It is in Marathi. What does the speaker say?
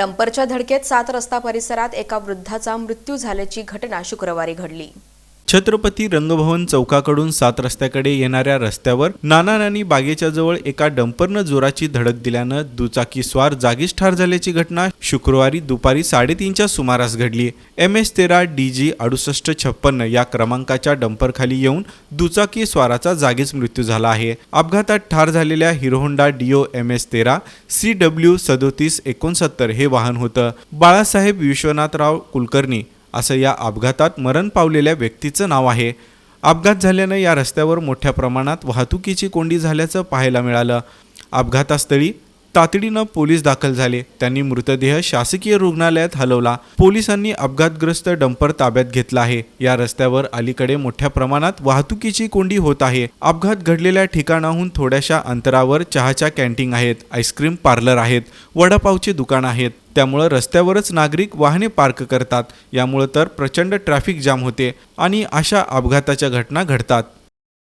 डंपरच्या धडकेत सात रस्ता परिसरात एका वृद्धाचा मृत्यू झाल्याची घटना शुक्रवारी घडली. छत्रपती रंगभवन चौकाकडून सात रस्त्याकडे येणाऱ्या रस्त्यावर नाना नानी बागेच्या जवळ एका डंपरनं जोराची धडक दिल्यानं दुचाकी स्वार जागीच ठार झाल्याची घटना शुक्रवारी दुपारी साडेतीनच्या सुमारास घडली. एम एस तेरा डी जी अडुसष्ट छप्पन्न या क्रमांकाच्या डंपरखाली येऊन दुचाकी स्वाराचा जागीच मृत्यू झाला आहे. अपघातात ठार झालेल्या Hero Honda Dio M S तेरा सी डब्ल्यू सदोतीस एकोणसत्तर हे वाहन होतं. बाळासाहेब विश्वनाथराव कुलकर्णी असं या अपघातात मरण पावलेल्या व्यक्तीचं नाव आहे. अपघात झाल्यानं या रस्त्यावर मोठ्या प्रमाणात वाहतुकीची कोंडी झाल्याचं पाहायला मिळालं. अपघातास्थळी तातडीनं पोलीस दाखल झाले. त्यांनी मृतदेह शासकीय रुग्णालयात हलवला. पोलिसांनी अपघातग्रस्त डंपर ताब्यात घेतला आहे. या रस्त्यावर अलीकडे मोठ्या प्रमाणात वाहतुकीची कोंडी होत आहे. अपघात घडलेल्या ठिकाणाहून थोड्याशा अंतरावर चहाच्या कॅन्टीन आहेत. आईस्क्रीम पार्लर आहेत. वडापावचे दुकान आहेत. त्यामुळं रस्त्यावरच नागरिक वाहने पार्क करतात. यामुळं तर प्रचंड ट्रॅफिक जाम होते आणि अशा अपघाताच्या घटना घडतात.